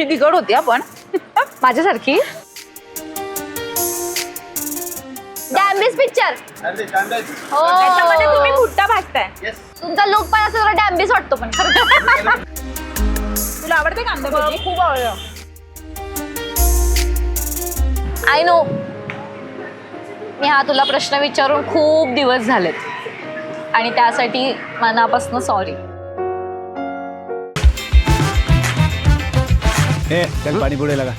ही होती आपण माझ्यासारखी. डॅम्बिस पिक्चर हो. त्याच्यामध्ये तुम्ही भुट्टा भाजताय तुमचा लुक पण असं जरा डॅम्बिस वाटतो पण खरं तुला आवडते कांदा भजी? खूप आवडलं आय नो मी हा तुला प्रश्न विचारून खूप दिवस झालेत. आणि त्यासाठी मनापासून सॉरी ए चल पाणी पुढे लगा.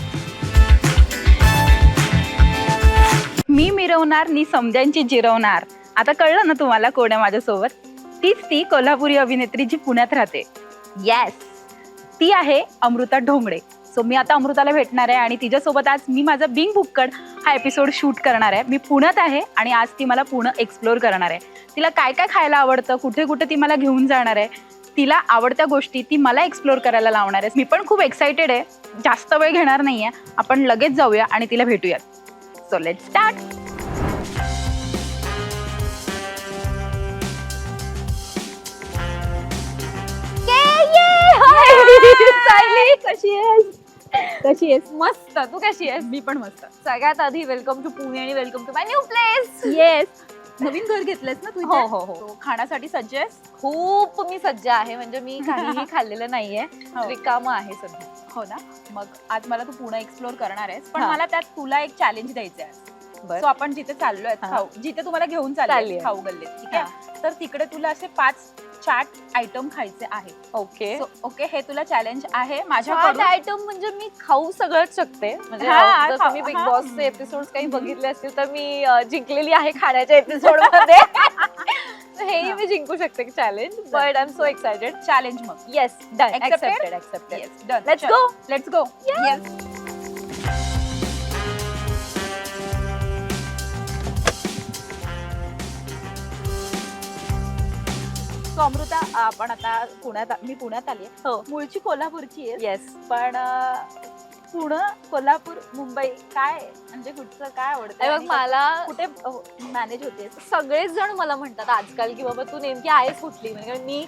मी मिरवणार नी समद्यांची जिरवणार. आता कळलं ना तुम्हाला कोण आहे माझ्यासोबत? तीच ती कोल्हापुरी अभिनेत्री जी पुण्यात राहते. येस ती आहे अमृता ढोंगडे सो मी आता अमृताला भेटणार आहे आणि तिच्यासोबत आज मी माझा बिंग बुक्कड हा एपिसोड शूट करणार आहे. मी पुण्यात आहे आणि आज ती मला पुणे एक्सप्लोर करणार आहे. तिला काय काय खायला आवडतं? कुठे कुठे ती मला घेऊन जाणार आहे? तिला आवडत्या गोष्टी ती मला एक्सप्लोर करायला लावणार आहे मी पण खूप एक्सायटेड आहे. जास्त वेळ घेणार नाहीये. आपण लगेच जाऊया आणि तिला भेटूयात. सो लेट स्टार्ट कशी आहेस? कशी आहेस? मस्त. तू कशी आहेस? मी पण मस्त. सगळ्यात आधी वेलकम टू पुणे आणि welcome to my new place yes नवीन घर घेतलंस ना तू हो? हो, हो. खाण्यासाठी सज्ज आहेस खूप मी सज्ज आहे म्हणजे मी काहीही खाल्लेलं नाहीये हो. रिकाम आहे सध्या हो ना मग आज मला तू पुणे एक्सप्लोर करणार आहेस पण हा. मला त्यात तुला एक चॅलेंज द्यायचं आहे बरं. सो आपण जिथे चाललोय हा. खाऊ जिथे तुम्हाला घेऊन चालले. आहे. खाऊ गल्लीत ठीक आहे? तर तिकडे तुला असे पाच चाट आयटम खायचे आहेत. ओके. ओके हे तुला चॅलेंज आहे. माझ्याकडून आयटम म्हणजे मी खाऊ सगळंच शकते. म्हणजे हा, बिग हा. बॉसचे एपिसोड काही बघितले असतील तर मी अ, जिंकलेली आहे खाण्याच्या एपिसोडमध्ये. तर हेही हा. मी जिंकू शकते challenge but I am so excited challenge मग. Yes done Accepted? Accepted accepted done Let's go. Let's go yes so Amruta आपण आता पुण्यात मी पुण्यात आली आहे. हो. मूळची कोल्हापूरची आहे. येस पण पुणं कोल्हापूर मुंबई काय म्हणजे कुठचं काय आवडतं मला कुठे मॅनेज होते? सगळेच जण मला म्हणतात आजकाल की बाबा तू नेमकी आहेस कुठली? म्हणजे मी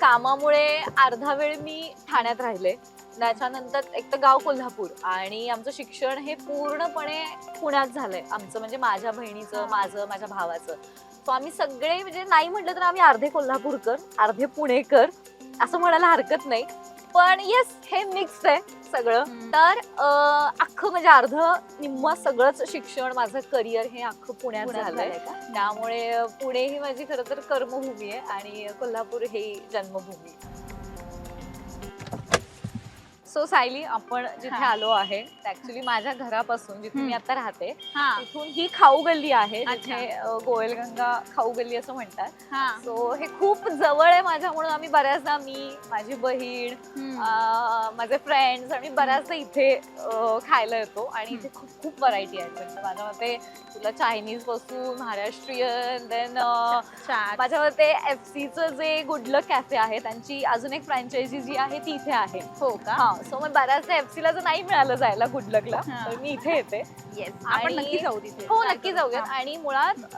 कामामुळे अर्धा वेळ मी ठाण्यात राहिले. त्याच्यानंतर एक तर गाव कोल्हापूर आणि आमचं शिक्षण हे पूर्णपणे पुण्यात झालंय. आमचं म्हणजे माझ्या बहिणीचं. माझं माझ्या भावाचं. सो आम्ही सगळे म्हणजे नाही म्हटलं तर आम्ही अर्धे कोल्हापूरकर अर्धे पुणेकर असं म्हणायला हरकत नाही. पण येस हे मिक्स आहे सगळं. तर अख्खं म्हणजे अर्ध निम्म सगळंच शिक्षण माझं करिअर हे अख्खं पुण्यात झालंय? त्यामुळे पुणे ही माझी खरं तर कर्मभूमी आहे आणि कोल्हापूर हे जन्मभूमी सो सायली आपण जिथे हा. आलो आहे ऍक्च्युली माझ्या घरापासून जिथे मी हम्म. आता राहते हा तिथून ही खाऊ गल्ली आहे अच्छा. जिथे अ, गोयलगंगा खाऊ गल्ली असं म्हणतात हा सो हे खूप जवळ आहे माझ्या म्हणून आम्ही बऱ्याचदा मी माझी बहीण हम्म. अ, माझे फ्रेंड्स आणि बऱ्याचदा इथे अ, खायला येतो आणि इथे खूप खूप व्हरायटी आहेत म्हणजे माझ्या मते तुला चायनीजपासून महाराष्ट्रीयन देन चाट. माझ्या मते एफ सीचं जे गुडलक कॅफे आहे त्यांची अजून एक फ्रँचायझी जी आहे ती इथे आहे हो का हा सो मग बऱ्याचदा एफ ला जर नाही मिळालं जायला गुडलकला हा. तर मी इथे येते येस आपण नक्की जाऊ तिथे हो नक्की. जाऊयात. आणि मुळात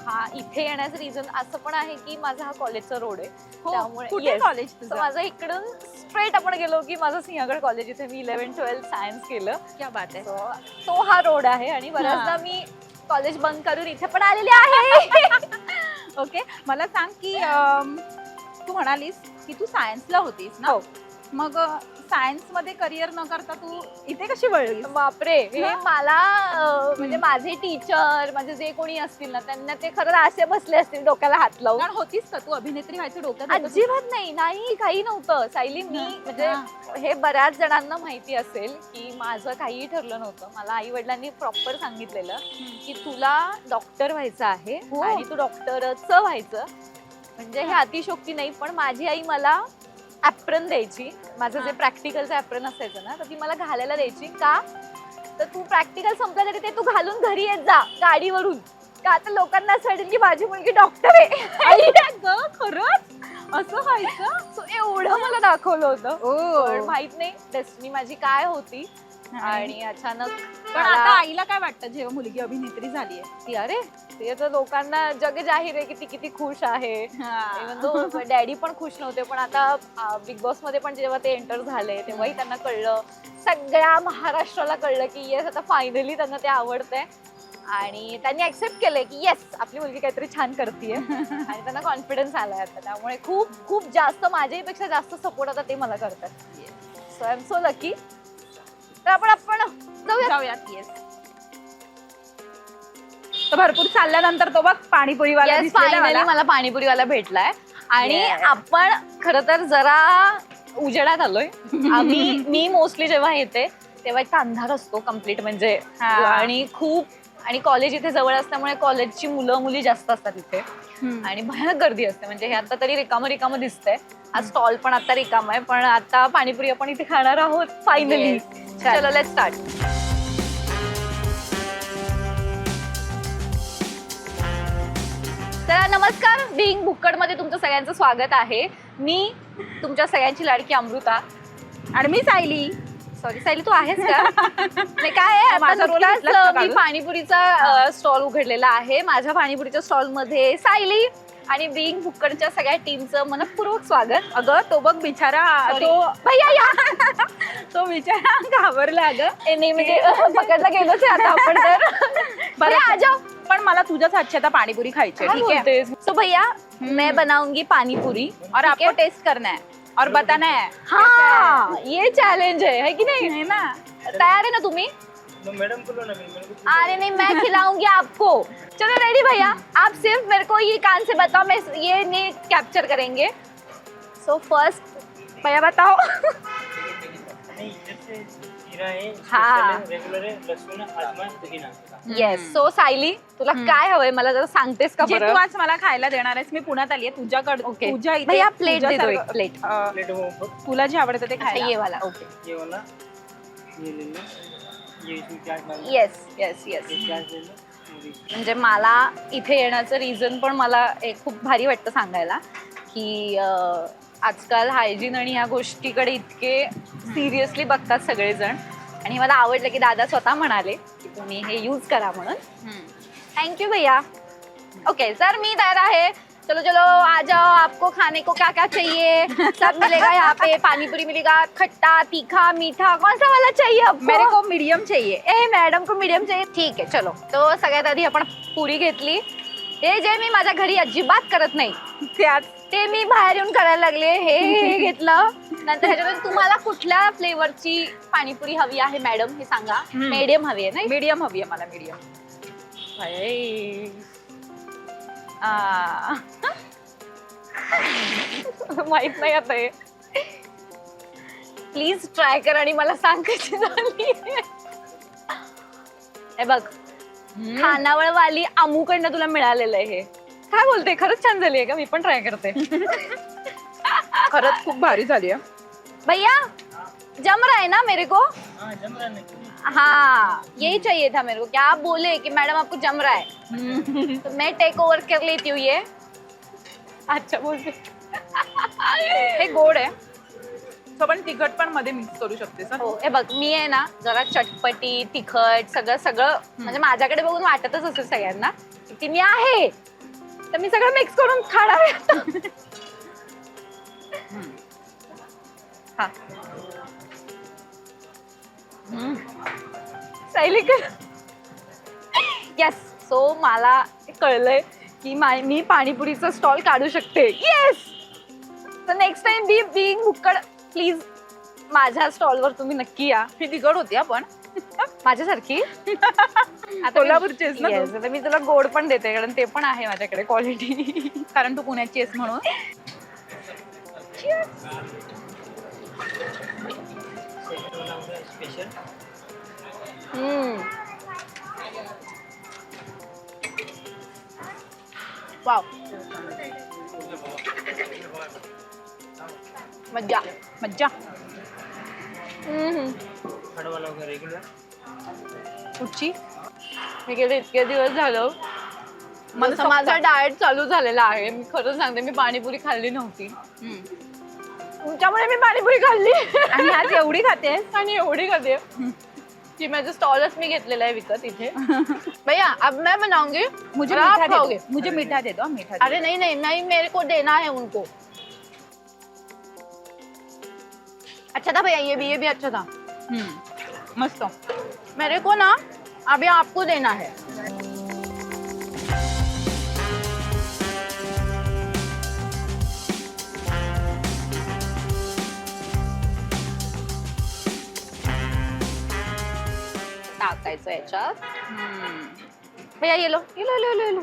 हा इथे येण्याचं रिझन असं पण आहे की माझा हा कॉलेजचा रोड आहे हो, त्यामुळे-. कॉलेज माझं इकडून स्ट्रेट आपण गेलो की माझं सिंहगड कॉलेज इथे मी इलेव्हन ट्वेल्थ सायन्स केलं क्या बात आहे So, तो हा रोड आहे आणि बऱ्याचदा हा. मी कॉलेज बंक करून इथे पण आलेले आहे. ओके मला सांग की अम, तू म्हणालीस की तू सायन्सला होतीस ना? हो. मग सायन्समध्ये करिअर न करता तू इथे कशी वळलीस बापरे हे. मला अ, म्हणजे माझे टीचर माझे जे कोणी असतील ना त्यांना ते खरं असे बसले असतील डोक्याला हात लावून कारण होतीस का तू अभिनेत्री व्हायचं डोक्यात होतं? अजिबात नाही नाही काही नव्हतं सायली मी हा, म्हणजे हा. बऱ्याच जणांना माहिती असेल की माझं काहीही ठरलं नव्हतं मला आई वडिलांनी प्रॉपर सांगितलेलं की तुला डॉक्टर व्हायचं आहे हो. आणि तू डॉक्टरच व्हायचं म्हणजे हे हा. अतिशोक्ती नाही पण माझी आई मला ऍप्रन द्यायची. माझं जे. प्रॅक्टिकलचं ऍप्रन असायचं ना तर ती मला घालायला द्यायची. का? तर तू प्रॅक्टिकल संपलं तरी ते तू घालून घरी येत जा गाडीवरून. का आता लोकांना असं वाटेल की माझी मुलगी डॉक्टर आहे? खरंच? असं व्हायचं? एवढं मला दाखवलं होतं. पण माहीत नाही डेस्टिनी माझी काय होती. आणि अचानक पण मला- आता आईला काय वाटतं? जेव्हा मुलगी अभिनेत्री झाली आहे. ती अरे ते तर लोकांना जग जाहीर आहे की ती किती खुश आहे. डॅडी पण खुश नव्हते पण आता बिग बॉसमध्ये पण जेव्हा ते एंटर झाले तेव्हाही त्यांना कळलं. सगळ्या महाराष्ट्राला कळलं की येस आता फायनली त्यांना ते आवडतंय. आणि त्यांनी ऍक्सेप्ट केलंय की येस आपली मुलगी काहीतरी छान करते आणि त्यांना कॉन्फिडन्स आलाय आता. त्यामुळे खूप खूप जास्त माझ्यापेक्षा जास्त सपोर्ट आता ते मला करतात. So I am so lucky तर आपण आपण जाऊया जाऊयात येस तर भरपूर चालल्यानंतर तो बघ पाणीपुरीवाला दिसलेला फायनली मला. मला पाणीपुरीवाला भेटलाय आणि Yes. आपण खर तर जरा उजेडात आलोय आम्ही मी मोस्टली जेव्हा येते तेव्हा एक अंधार असतो कंप्लीट म्हणजे हा. आणि खूप आणि कॉलेज इथे जवळ असल्यामुळे कॉलेजची मुलं मुली जास्त असतात इथे. आणि भयानक गर्दी असते. म्हणजे हे आता तरी रिकामं रिकामं दिसतंय. आज स्टॉल पण आता रिकाम आहे. पण आता पाणीपुरी आपण इथे खाणार आहोत. फायनली. चलो स्टार्ट तर नमस्कार. बिंग भुक्कडमध्ये तुमचं सगळ्यांचं स्वागत आहे. मी तुमच्या सगळ्यांची लाडकी अमृता. आणि मी सायली. सॉरी सायली तू आहेस का? नाही काय आहे? आता माझा role नुकताच, घेतलास का अं, मी काढून? पाणीपुरीचा स्टॉल उघडलेला आहे. माझ्या पाणीपुरीच्या स्टॉलमध्ये सायली आणि बिंग भुक्कडच्या सगळ्या टीमचं मनपूर्वक स्वागत. अगं तो बघ बिचारा Sorry. तो भैया या. तो बिचारा घाबरला अगं. ए, नाही म्हणजे पकडला गेलोच आहे आता आपण तर. बरं आ जाओ पण मला तुझ्याच हातची आता पाणीपुरी खायची आहे, ठीक है सो भैया मैं बनाऊंगी पानीपुरी और आपको टेस्ट करना है. और बताना है। हाँ। ये चैलेंज है है कि नहीं? है ना। तैयार है ना तुम्हें मैडम को ना अरे नहीं मैं खिलाऊँगी आपको। चलो रेडी भैया? आप सिर्फ़ मेरे को ये कान से बताओ मैं ये नहीं कैप्चर करेंगे। सो फ़र्स्ट भैया बताओ। है. हाँ. है येस सो सायली तुला. काय हवंय? मला जरा सांगतेस का जे बरं? तू आज मला खायला देणार आहेस मी पुण्यात आली आहे. तुझ्याकडे ओके तुझ्या इथे भैया प्लेट दे दो तुझ्यासारखं- एक प्लेट अं, वो वो- तुला जे आवडतं ते खायला. ये वाला ओके ये वाला ये ले लो ये इसमें प्याज डाल दो येस येस येस म्हणजे मला इथे येण्याचं रिझन पण मला एक खूप भारी वाटतं सांगायला की अं, आजकाल हायजीन आणि ह्या गोष्टीकडे इतके सिरियसली बघतात सगळेजण. आणि मला आवडलं की दादा स्वतः म्हणाले की तुम्ही हे यूज करा म्हणून. थँक्यू भैया. ओके सर मी तयार आहे. चलो चलो आ जाओ आपको खाने को क्या क्या चाहिए? सब मिलेगा यहाँ पे. पानीपुरी मिलेगा खट्टा तीखा मीठा कौन सा वाला चाहिए आपको? मेरे को मीडियम चाहिए. ए मॅडम को मीडियम चाहिए? ठीक आहे चलो. तो सगळ्यात आधी आपण पुरी घेतली. हे जे मी माझ्या घरी अजिबात करत नाही. त्यात ते मी बाहेर येऊन करायला लागले. हे हे घेतलं. नंतर ह्याच्यामध्ये तुम्हाला कुठल्या फ्लेवरची पाणीपुरी हवी आहे मॅडम हे सांगा. हम्म. मीडियम हवी आहे नाही? मीडियम हवी आहे मला मीडियम माहीत नाही आता हे. प्लीज ट्राय कर आणि मला सांग कशी झाली. हे बघ. खानावळवाली अमूकडनं तुला मिळालेलं आहे हे. काय बोलते? खरंच छान झाली आहे का? मी पण ट्राय करते. खरंच खूप भारी झाली आहे. भैया जम रहा है ना मेरे को? हाँ जम रहा नहीं. हाँ यही चाहिए था मेरे को. क्या आप बोले कि मैडम आपको जम रहा है? तो मैं टेक ओवर कर लेती हूँ ये. अच्छा बोलते हे गोड आहे. तो पण तिखट पण मध्ये मिक्स करू शकतेस हं? हो हे बघ मी आहे ना जरा चटपटी तिखट सगळं सगळं म्हणजे माझ्याकडे बघून वाटतच असेल सगळ्यांना की मी आहे. तर मी सगळं मिक्स करून खाणार आहे आता. हम्म. हा येस सो मला कळलंय की मा- मी पाणीपुरीचा स्टॉल काढू शकते. येस तर नेक्स्ट टाइम बी बी मुक्कड प्लीज माझ्या स्टॉलवर तुम्ही नक्की या. ही तिखट होती आपण माझ्यासारखी? आता कोल्हापूरची आहेस ना मी- तू? Yes, आता मी तुला गोड पण देते कारण ते पण आहे माझ्याकडे क्वालिटी कारण तू पुण्याची आहेस म्हणून. वाव मज्जा मज्जा थर्ड वाला हो गया रेगुलर कुठची मी गेले इतके दिवस झालं. मला माझा डाएट चालू झालेला आहे. मी खरं सांगते मी पाणीपुरी खाल्ली नव्हती. तुमच्यामुळे मी पाणीपुरी खाल्ली. आणि आज एवढी खाते? आणि एवढी खाते. की माझं स्टॉलच मी घेतलेला आहे विकत इथे. भैया अब मैं बनाऊंगी. मुझे मीठा दे खाओगे? दो मुझे मीठा दे दो हाँ, मीठा दे अरे नहीं नहीं नहीं मेरे को देना है उनको. अच्छा था भैया ये भी ये भी अच्छा था। मस्त मेरे को ना अभी आपको देना है। टाकायचं याच्यात? हम्म. भैया ये लो ये लो ये लो ये लो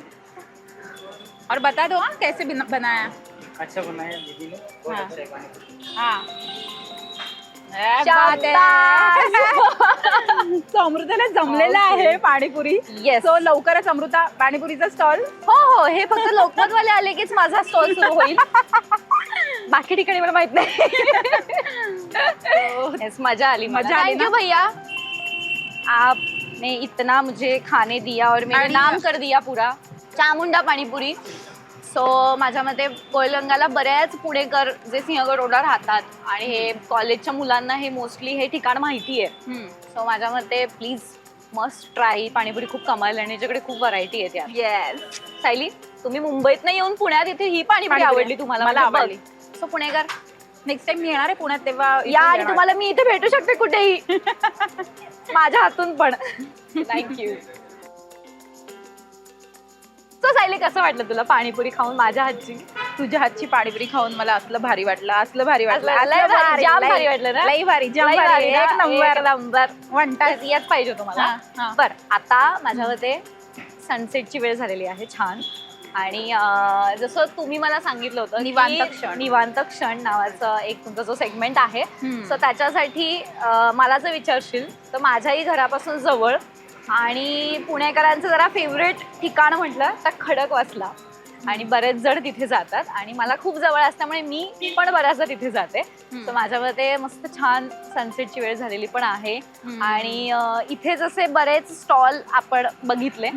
और बता दो हाँ कैसे बनाया? अच्छा बनाया दीदी ने. हाँ. अच्छा है. अमृताला जमलेला. आहे पाणीपुरी. Yes. सो लवकरच अमृता पाणीपुरीचा स्टॉल हो हो. हे फक्त लोकमतवाले आले कीच माझा स्टॉल सुरू होईल. बाकी ठिकाणी मला माहीत नाही. Yes, मजा आली मजा आली ना? भैया. आपने इतना मुझे खाने दिया और मेरे नाम कर दिया पूरा. चामुंडा पाणीपुरी. सो माझ्या मते कोयलंगाला बऱ्याच पुणेकर जे सिंहगड रोडला राहतात आणि हे कॉलेजच्या मुलांना हे मोस्टली हे ठिकाण माहिती आहे. सो माझ्या मते प्लीज मस्ट ट्राय पाणीपुरी खूप कमाल आणि याच्याकडे खूप व्हरायटी आहे त्या येस सायली तुम्ही मुंबईत नाही येऊन पुण्यात इथे ही पाणीपुरी. आवडली तुम्हाला. मला म्हणजे आवडली. सो पुणेकर. नेक्स्ट टाइम मी येणार आहे पुण्यात तेव्हा या आणि. तुम्हाला मी इथे भेटू शकते कुठेही. माझ्या हातून पण. थँक्यू सो सायली कसं वाटलं तुला पाणीपुरी खाऊन माझ्या हातची तुझ्या हातची पाणीपुरी खाऊन मला असलं भारी वाटलं असलं भारी वाटलं असलं- भारी, जाम भारी वाटलं ना? लय भारी जाम लई भारी भारी ना? एक नंबर एक नंबर म्हणतात याच पाहिजे तुम्हाला हा. बर आता माझ्या मते सनसेटची वेळ झालेली आहे छान आणि अं, जसं तुम्ही मला सांगितलं होतं की निवांत क्षण. निवांत क्षण नावाचं एक तुमचा जो सेगमेंट आहे हम्म. सो त्याच्यासाठी अं, मला जर विचारशील तर माझ्याही घरापासून जवळ आणि पुणेकरांचं जरा फेवरेट ठिकाण म्हटलं तर खडकवासला आणि बरेच जण तिथे जातात. आणि मला खूप जवळ असल्यामुळे मी पण बऱ्याचदा तिथे जाते. तर माझ्या मते मस्त छान सनसेटची वेळ झालेली पण आहे. आणि इथे जसे बरेच स्टॉल आपण बघितले.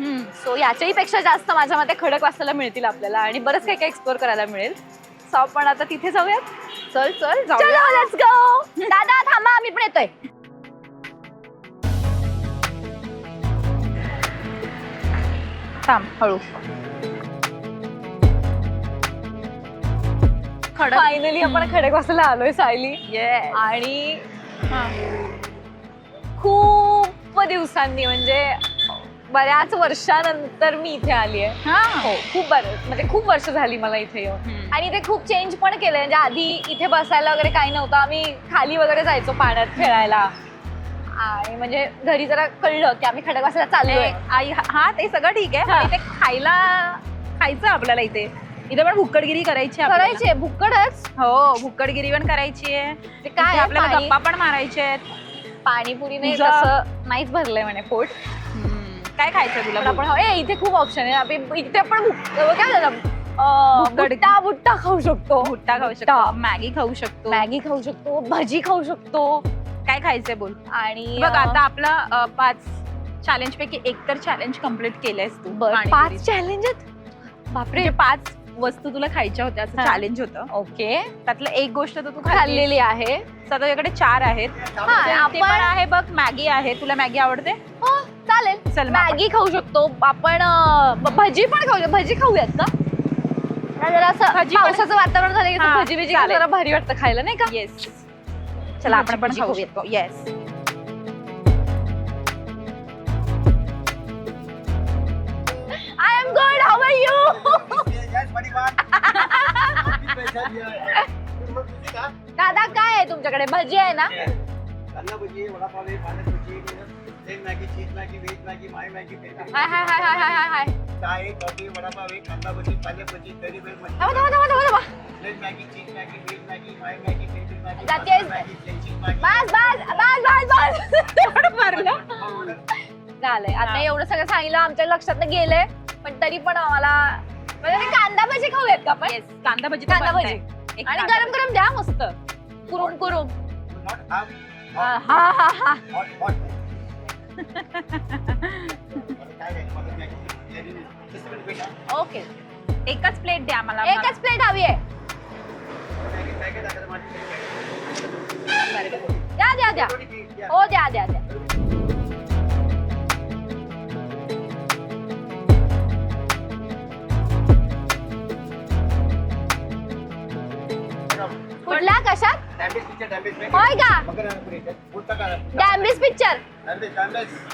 सो याच्याही पेक्षा जास्त माझ्या मते खडक वाचायला मिळतील आपल्याला. आणि बरंच काही काही एक्सप्लोर करायला मिळेल. सो आपण आता तिथे जाऊयात. चल चल जाऊ चलो लेट्स गो दादा थांबा आम्ही पण येतोय. थांब हळू खडक फायनली आपण खडक वाचायला आलोय सायली Yes. आणि हा. खूप दिवसांनी म्हणजे बऱ्याच वर्षानंतर मी इथे आली आहे हा. हो खूप बरं म्हणजे खूप वर्ष झाली मला इथे येऊन हम्म. आणि इथे खूप चेंज पण केलंय म्हणजे आधी इथे बसायला वगैरे काही नव्हतं आम्ही खाली वगैरे जायचो पाण्यात खेळायला आणि म्हणजे घरी जरा कळलं की आम्ही खडकवासला चाललोय. आई हा ते सगळं ठीक आहे. पण इथे खायला खायचं आपल्याला इथे. इथे पण भुक्कडगिरी करायची आहे आपल्याला. करायचे भुक्कडच. हो भुक्कडगिरी पण करायची आहे. ते काय आपल्याला पाणी- गप्पा पण मारायचे आहेत. पाणीपुरीने तुझं- तसं नाहीच भरलंय म्हणे पोट. काय खायचं तुला? पण आपण ए इथे खूप ऑप्शन आहे. आपण इथे भुक- अं, काय झालं? भुक्कड- बुट्टा बुट्टा खाऊ शकतो. भुट्टा खाऊ शकतो. मॅगी खाऊ शकतो. मॅगी खाऊ शकतो भजी खाऊ शकतो. काय खायचंय बोल. आणि बघ आता आपला अं, पाच चॅलेंज पैकी एक तर चॅलेंज कंप्लीट केलंयस तू. बरं, पाणीपुरीचं. पाच चॅलेंज बापरे. म्हणजे पाच वस्तू तुला खायच्या होत्या असं हा. चॅलेंज होतं. ओके. त्यातलं एक गोष्ट तर तू खाल्ली खाल्लेली आहे. तुझ्याकडे चार आहेत. हा ते आपण पण आहे बघ मॅगी आहे. तुला मॅगी आवडते? हो, चालेल. चल मग मॅगी खाऊ शकतो. आपण अं, भजी पण खाऊ भजी खाऊयात का? नाही, जरा असं भजी पण- पावसाचं वातावरण झालं की हा, भजी बिजी चालेल. जरा भारी वाटतं खायला नाही का? येस चला आपण पण खाऊयात. Yes I am good how are you दादा काय आहे तुमच्याकडे? भजी आहे ना? कांदा भजी वडापाव आहे पालक bhaji plain Maggi cheese Maggi veg Maggi my Maggi peri hi hi hi hi hi hi hi. चाय आहे कॉफी वडापाव आहे कांदा भजी पालक भजी करी भेळ थांबा थांबा थांबा थांबा थांबा. Plain Maggi cheese Maggi veg Maggi my Maggi peri Maggi जाते. Masala Maggi plain cheese Maggi. बस बस बस बस बस. एवढं मारलं. झालंय. आता. एवढं सगळं सांगितलं आमच्या लक्षात गेलंय. पण तरी पण आम्हाला म्हणजे ते कांदा भजी खाऊयात का आपण? कांदा भजी तर कांदा. भजी. एक आणि गरम गरम द्या मस्त. कुरुम कुरुम हा हा हा हा. ओके. एकच प्लेट द्या मला एकच प्लेट हवी आहे. द्या द्या द्या. हो द्या द्या द्या. कुठल्या? कशात? होय का? डॅम्बिस पिक्चर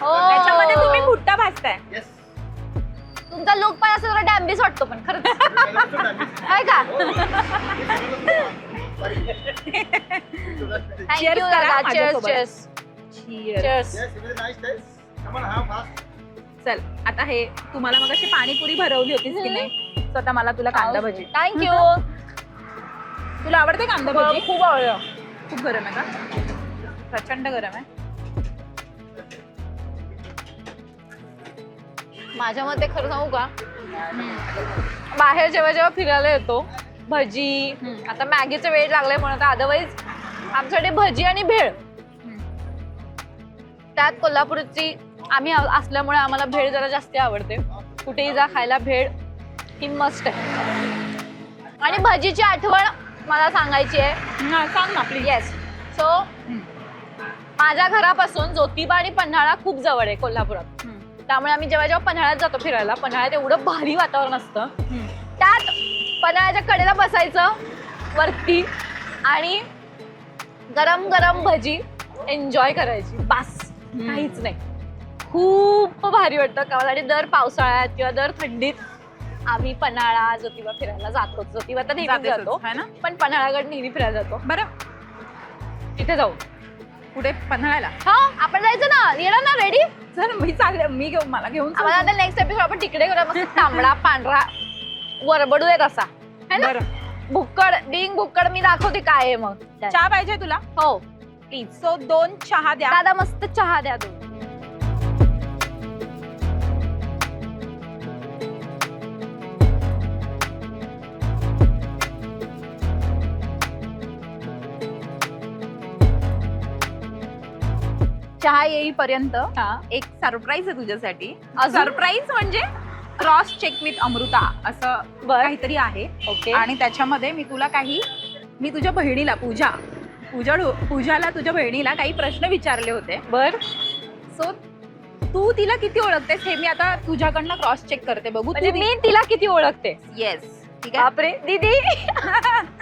हो. त्याच्यामध्ये तुम्ही भुट्टा भाजताय येस तुमचा लुक पण असं जरा डॅम्बिस वाटतो पण खरंच. काय का? थँक्यू Cheers करा माझ्यासोबत. चेअर्स. चेअर्स. चल आता हे तुम्हाला मग अशी पाणीपुरी भरवली होतीस की नाही? आता मला तुला कांदा भजी. थँक्यू तुला आवडते कांदा भजी? खूप आवडलं. खूप गरम आहे का? प्रचंड गरम आहे. माझ्या मते खरं सांगू का? बाहेर जेव्हा जेव्हा फिरायला येतो भजी. आता मॅगीचं वेळ लागलाय म्हणून अदरवाईज आमच्याकडे भजी आणि भेळ. त्यात कोल्हापूरची आम्ही असल्यामुळे आम्हाला भेळ जरा जास्त आवडते. कुठेही जा खायला भेळ ही मस्त आहे. आणि भजीची आठवण मला सांगायची आहे. हा, सांग ना प्लीज येस सो माझ्या घरापासून ज्योतिबा आणि पन्हाळा खूप जवळ आहे कोल्हापुरात. त्यामुळे आम्ही जेव्हा जेव्हा पन्हाळ्यात जातो फिरायला पन्हाळ्यात एवढं भारी वातावरण असतं. त्यात पन्हाळ्याच्या कडेला बसायचं वरती आणि गरम गरम भजी एन्जॉय करायची. बास काहीच नाही. खूप भारी वाटतं. का आणि दर पावसाळ्यात किंवा दर थंडीत आम्ही पन्हाळा ज्योतिबा फिरायला जातो ज्योतिबा तर नेहमी जातो है ना? पण पन्हाळागड नेहमी फिरायला जातो. बरं. तिथे जाऊ. पुढे पन्हाळ्याला? हा आपण जायचं ना. येणार ना? रेडी चल मी चालले मी घेऊ मला घेऊन चल. आम्हाला आता नेक्स्ट एपिसोड आपण तिकडे करूया. मस्त तांबडा पांढरा वरबडू आहे तसा है ना? बरं. भुक्कड डिंग भुक्कड मी दाखवते काय आहे मग. चहा पाहिजे तुला? हो. प्लीज सो दोन चहा द्या. दादा मस्त चहा द्या तू चहा येईपर्यंत हा. एक सरप्राईज आहे तुझ्यासाठी. अजून? सरप्राईज म्हणजे क्रॉस चेक विथ अमृता असं बर. काहीतरी आहे. ओके. आणि त्याच्यामध्ये मी तुला काही मी तुझ्या बहिणीला पूजा पूजा पूजाला तुझ्या बहिणीला काही प्रश्न विचारले होते. बर. सो तू तिला किती ओळखतेस हे मी आता तुझ्याकडनं क्रॉस चेक करते. बघू म्हणजे मी तिला किती ओळखते येस ठीक आहे? बापरे दीदी.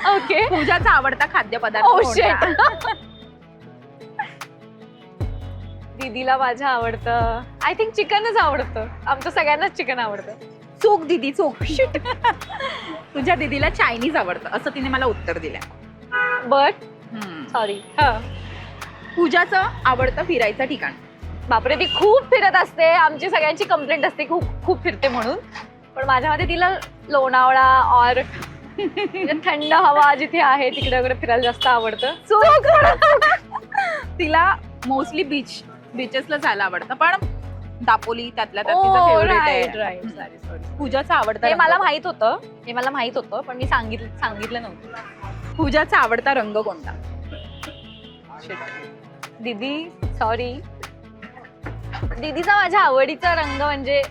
ओके पूजाचा आवडता खाद्यपदार्थ Oh, कोणता? दीदीला माझ्या आवडतं. आय थिंक चिकनच आवडतं. आमचं सगळ्यांनाच चिकन आवडतं. चूक दिदी चूक. Shit. तुझ्या दिदीला चायनीज आवडतं. असं तिने मला उत्तर दिलं बट सॉरी हा. पूजाचं आवडतं फिरायचं ठिकाण. बापरे ती खूप फिरत असते. आमची सगळ्यांची कंप्लेंट असते खूप खूप फिरते म्हणून. पण माझ्या मते तिला लोणावळा और थंड हवा जिथे आहे तिकडे वगैरे फिरायला जास्त आवडतं. तिला मोस्टली बीच बीचेसला जायला आवडतं पण दापोली त्यातल्या त्यात Oh, तिचं favorite right, आहे. right. Sorry, sorry. पूजाचा आवडता हे रंग मला? माहीत होतं हे मला माहीत होतं पण मी सांगितलं सांगितलं नव्हतं. पूजाचा आवडता रंग कोणता? दीदी सॉरी दीदीचा माझ्या आवडीचा रंग म्हणजे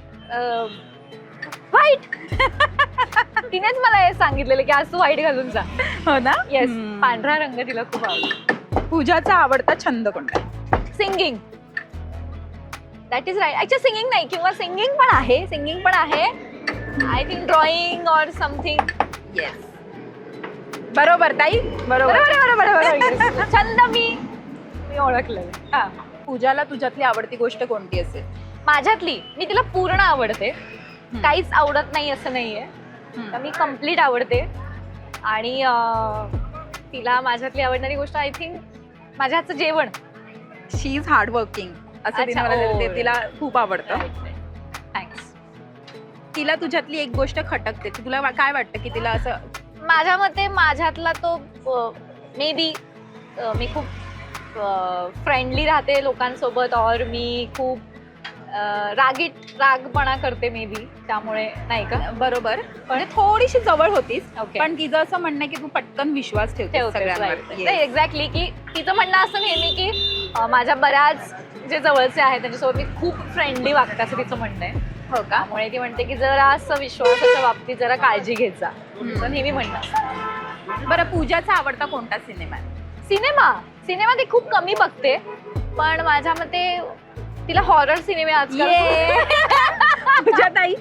व्हाईट तिनेच मला हे सांगितलेलं की आज तू व्हाईट घालून जा. हो ना? येस हम्म. पांढरा रंग तिला खूप आवडतो. पूजाचा आवडता छंद कोणता? Singing that is right actually singing नाही किंवा सिंगिंग पण आहे सिंगिंग पण आहे. I think drawing or something yes बरोबर ताई? बरोबर. बरोबर छंद मी मी ओळखलं. हा. पूजाला तुझ्यातली आवडती गोष्ट कोणती असेल? माझ्यातली? मी तिला पूर्ण आवडते. काहीच आवडत नाही असं नाहीये. तर मी कंप्लीट आवडते. आणि तिला माझ्यातली आवडणारी गोष्ट आय थिंक माझ्या हातचं जेवण. शी इज हार्ड वर्किंग असं तिने अच्छा, मला. ते तिला खूप आवडतं. थँक्स तिला तुझ्यातली एक गोष्ट खटकते. तुला वा- काय वाटतं की तिला असं माझ्या मते माझ्यातला तो मे बी मी खूप फ्रेंडली राहते लोकांसोबत और मी खूप अं, रागीट रागपणा करते मे बी त्यामुळे नाही का? बरोबर. पण थोडीशी जवळ होतीस ओके पण तिचं असं म्हणणं आहे की तू पटकन विश्वास ठेवते सगळ्यांवर Yes. एक्झॅक्टली की तिचं म्हणणं असं नेहमी की अं, माझ्या बऱ्याच जे जवळचे आहेत त्यांच्यासोबत मी खूप फ्रेंडली वागते असं तिचं म्हणणं आहे हो का त्यामुळे ती म्हणते की जरा असं विश्वासाच्या बाबतीत जरा काळजी जा तिचं नेहमी म्हणणं. बरं पूजाचा आवडता कोणता सिनेमा आहे? सिनेमा सिनेमा ती खूप कमी बघते पण माझ्या मते तिला हॉरर सिनेमे आजकाल पूजा ताई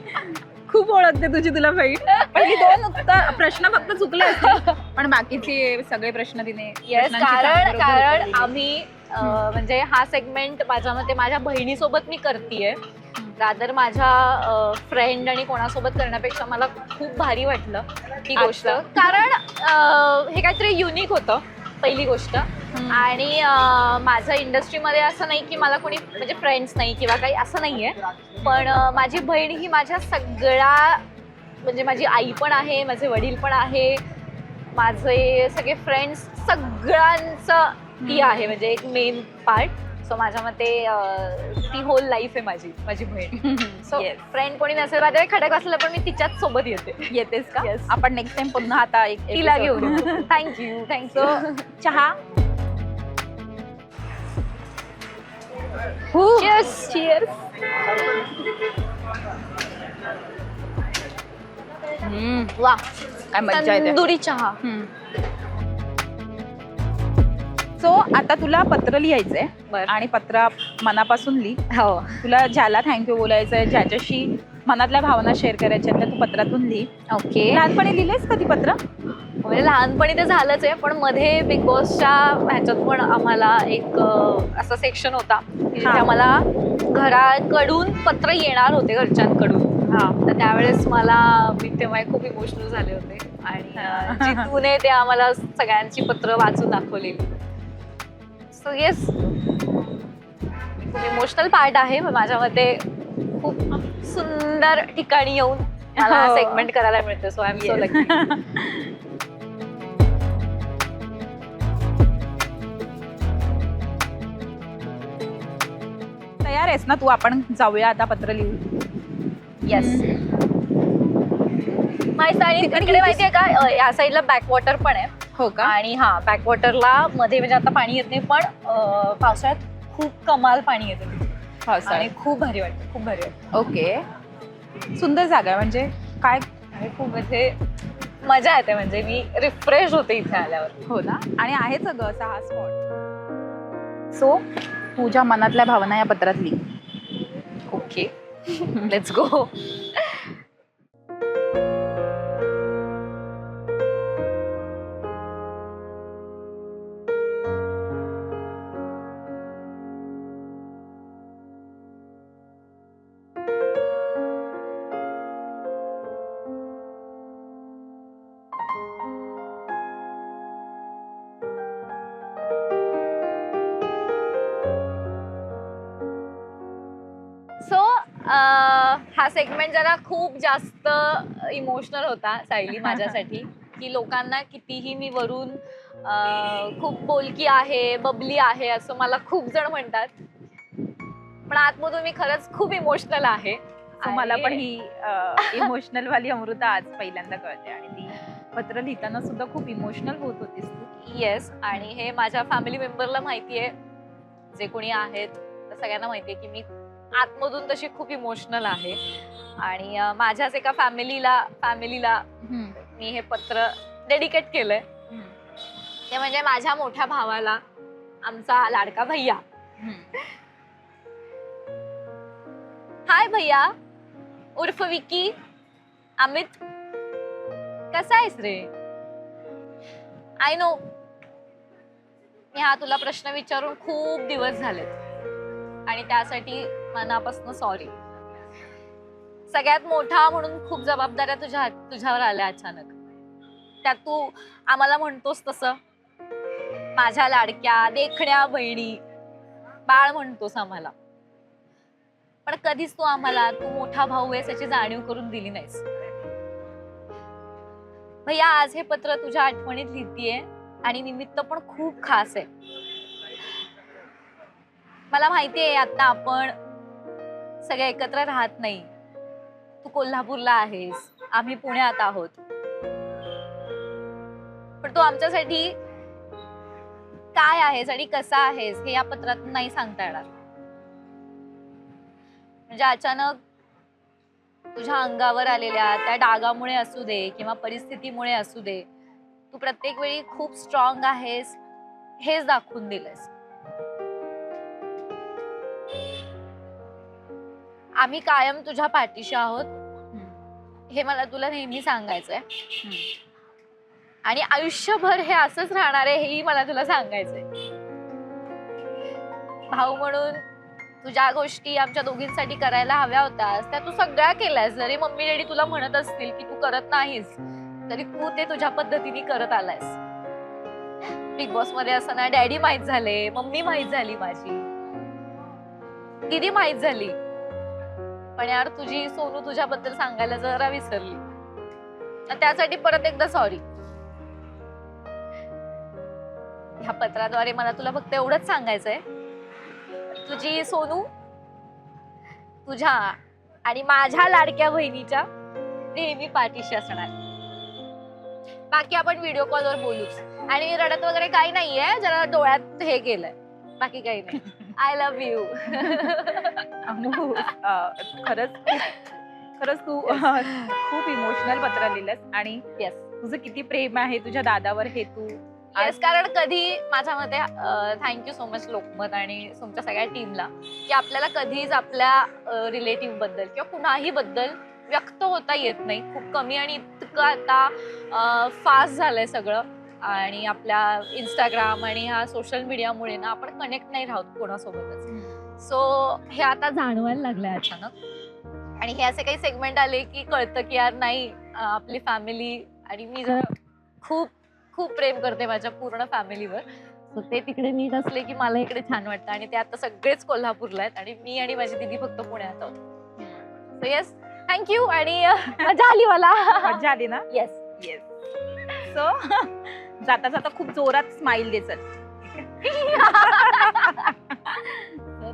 खूप ओळखते तुझी तुला दोन उत्तर प्रश्न फक्त चुकले. पण बाकीचे सगळे प्रश्न तिने कारण कारण. आम्ही म्हणजे हा सेगमेंट माझ्या मते माझ्या बहिणीसोबत मी करतीये. रादर माझ्या फ्रेंड आणि कोणासोबत करण्यापेक्षा मला खूप भारी वाटलं ही गोष्ट. कारण हे काहीतरी युनिक होतं पहिली गोष्ट. आणि माझं इंडस्ट्रीमध्ये असं नाही की मला कोणी म्हणजे फ्रेंड्स नाही किंवा काही असं नाहीये. पण अं, माझी बहीण ही माझ्या सगळ्या म्हणजे माझी आई पण आहे माझे वडील पण आहे. माझे सगळे फ्रेंड्स सगळ्यांचं ती. आहे म्हणजे एक मेन पार्ट सो माझ्या मते अं, ती होल लाईफ आहे माझी माझी बहीण. So Yes. फ्रेंड कोणी नसेल माझ्या खडक असलं पण मी तिच्याच सोबत येते. येतेस का? Yes. आपण नेक्स्ट टाइम पुन्हा आता एक तिला episode घेऊन करू. थँक्यू थँक्यू चहा. हम्म, वा काय मज्जा येते. तंदुरी चहा. सो आता तुला पत्र लिहायचंय आणि पत्र मनापासून लिह. हो. तुला ज्याला थँक्यू बोलायचंय ज्याच्याशी मनातल्या भावना शेअर करायच्या त्या तू पत्रातून लिह. ओके. लहानपणी लिहिलेस कधी पत्र? म्हणजे लहानपणी ते झालंच आहे पण मध्ये बिग बॉसच्या ह्याच्यात पण आम्हाला एक असा सेक्शन होता. आम्हाला घराकडून पत्र येणार होते घरच्यांकडून. हा. तर त्यावेळेस मला मी तेव्हा खूप इमोशनल झाले होते. आणि जितूने ते आम्हाला सगळ्यांची पत्र वाचून दाखवली सो येस इमोशनल पार्ट आहे माझ्या मते खूप सुंदर ठिकाणी येऊन मला हो. सेगमेंट करायला मिळतं. So I am so lucky तयार आहेस ना तू? आपण जाऊया आता पत्र लिहू येस माहिती आणि तिकडे माहितीये का? अ, या साईडला बॅकवॉटर पण आहे. हो का? आणि हा बॅकवॉटरला मध्ये म्हणजे आता पाणी येत नाही पण पावसाळ्यात खूप कमाल पाणी येतं. आणि खूप भारी वाटतं खूप भारी वाटतं. ओके. सुंदर जागा आहे म्हणजे काय? खूप म्हणजे मजा येते म्हणजे मी रिफ्रेश होते इथे आल्यावर. हो ना? आणि आहेच अगं असा हा स्पॉट सो तुझ्या मनातल्या भावना या पत्रात लिह ओके लेट्स गो सेगमेंट जरा खूप जास्त इमोशनल होता सायली माझ्यासाठी. की लोकांना कितीही मी वरून खूप बोलकी आहे बबली आहे असं मला खूप जण म्हणतात. पण आतमधून मी खरंच खूप इमोशनल आहे. मला पण ही इमोशनल वाली अमृता आज पहिल्यांदा कळते आणि ती पत्र लिहिताना सुद्धा खूप इमोशनल होत होतीस तू. येस आणि हे माझ्या फॅमिली मेंबरला माहिती आहे जे कोणी आहेत सगळ्यांना माहिती आहे की मी आतमधून तशी खूप इमोशनल आहे. आणि अं, माझ्याच एका फॅमिलीला फॅमिलीला मी हे पत्र डेडिकेट केलंय. ते म्हणजे माझ्या मोठ्या भावाला आमचा लाडका भैया. हाय भैया. उर्फ विकी अमित. कसा आहेस रे? आय नो मी हा तुला प्रश्न विचारून खूप दिवस झालेत. आणि त्यासाठी मनापासून सॉरी सगळ्यात मोठा म्हणून खूप जबाबदाऱ्या तुझ्या तुझ्यावर आल्या अचानक. त्यात तू आम्हाला म्हणतोस तसं. माझ्या लाडक्या देखण्या बहिणी बाळ म्हणतोस आम्हाला. पण कधीच तू आम्हाला तू मोठा भाऊ आहेस याची जाणीव करून दिली नाहीस. भैया आज हे पत्र तुझ्या आठवणीत लिहितीये आणि निमित्त पण खूप खास आहे. मला माहितीये आता आपण सगळे एकत्र राहत नाही. तू कोल्हापूरला आहेस. आम्ही पुण्यात आहोत. पण तू आमच्यासाठी काय आहेस आणि कसा आहेस हे या पत्रात नाही सांगता येणार. म्हणजे अचानक तुझ्या अंगावर आलेल्या त्या डागामुळे असू दे किंवा परिस्थितीमुळे असू दे तू प्रत्येक वेळी खूप स्ट्रॉंग आहेस हेच दाखवून दिलंस आम्ही कायम तुझ्या पाठीशी आहोत. हे मला तुला नेहमी सांगायचंय. आणि आयुष्यभर हे असंच राहणार आहे हेही मला तुला सांगायचंय. भाऊ म्हणून तू ज्या गोष्टी आमच्या दोघींसाठी करायला हव्या होत्यास त्या तू सगळ्या केल्यास. जरी मम्मी डॅडी तुला म्हणत असतील की तू करत नाहीस तरी तू ते तुझ्या पद्धतीने करत आलायस. बिग बॉसमध्ये असताना डॅडी माहीत झाले मम्मी माहीत झाली माझी. दीदी माहीत झाली. पण यार तुझी सोनू तुझ्याबद्दल सांगायला जरा विसरली. त्यासाठी परत एकदा सॉरी ह्या पत्राद्वारे मला तुला फक्त एवढंच सांगायचंय. तुझी सोनू तुझ्या आणि माझ्या लाडक्या बहिणीच्या नेहमी पाठीशी असणार. बाकी आपण व्हिडिओ कॉलवर बोलूच. आणि रडत वगैरे काही नाहीये जरा डोळ्यात हे केलंय. बाकी काही नाही. आय लव्ह यू अमू खरंच खरंच तू खूप इमोशनल पत्र लिहिलंस आणि येस तुझं किती प्रेम आहे तुझ्या दादावर हे तू येस कारण कधी माझ्या मते थँक्यू सो मच लोकमत आणि तुमच्या सगळ्या टीमला की आपल्याला कधीच आपल्या रिलेटिव्हबद्दल किंवा कुणाही बद्दल व्यक्त होता येत नाही. खूप कमी आणि इतकं आता फास्ट झालंय सगळं. आणि आपल्या इंस्टाग्राम आणि ह्या सोशल मीडियामुळे ना आपण कनेक्ट नाही राहत कोणासोबतच. सो हे आता जाणवायला लागलंय अचानक. आणि हे असे काही सेगमेंट आले की कळतं की यार नाही आपली फॅमिली आणि मी जरा खूप खूप प्रेम करते माझ्या पूर्ण फॅमिलीवर सो ते तिकडे नीट असले की मला इकडे छान वाटतं. आणि ते आता सगळेच कोल्हापूरला आहेत. आणि मी आणि माझी दिदी फक्त पुण्यात आहोत. सो येस थँक्यू आणि मजा आली मला. मज्जा आली ना? येस येस सो जाता जाता खूप जोरात स्माइल दे चल.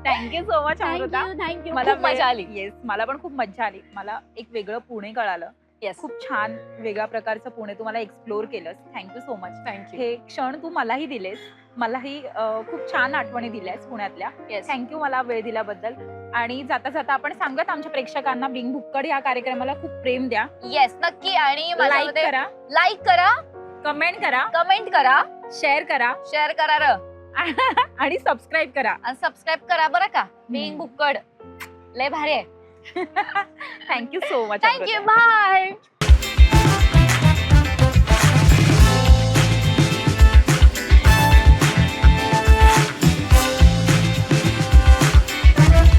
Thank you so much Amruta. Thank you मला खूप मजा आली. येस मला पण खूप मज्जा आली. मला एक वेगळं पुणे कळालं. येस खूप छान वेगळ्या प्रकारचं पुणे तू मला एक्सप्लोर केलंस थँक्यू सो मच थँक्यू हे क्षण तू मलाही दिलेस. मलाही अं, खूप छान आठवणी दिल्यास पुण्यातल्या. येस थँक्यू मला वेळ दिल्याबद्दल. आणि जाता जाता आपण सांगत आमच्या प्रेक्षकांना बिंग भुक्कड या कार्यक्रमाला खूप प्रेम द्या. येस नक्की. आणि लाईक करा. लाईक करा. कमेंट करा. कमेंट करा. शेअर करा. शेअर करा र. आणि सबस्क्राईब करा. आणि सबस्क्राईब करा बरं का? बिंग बुक्कड. लय भारी आहे. Thank you so much thank you bye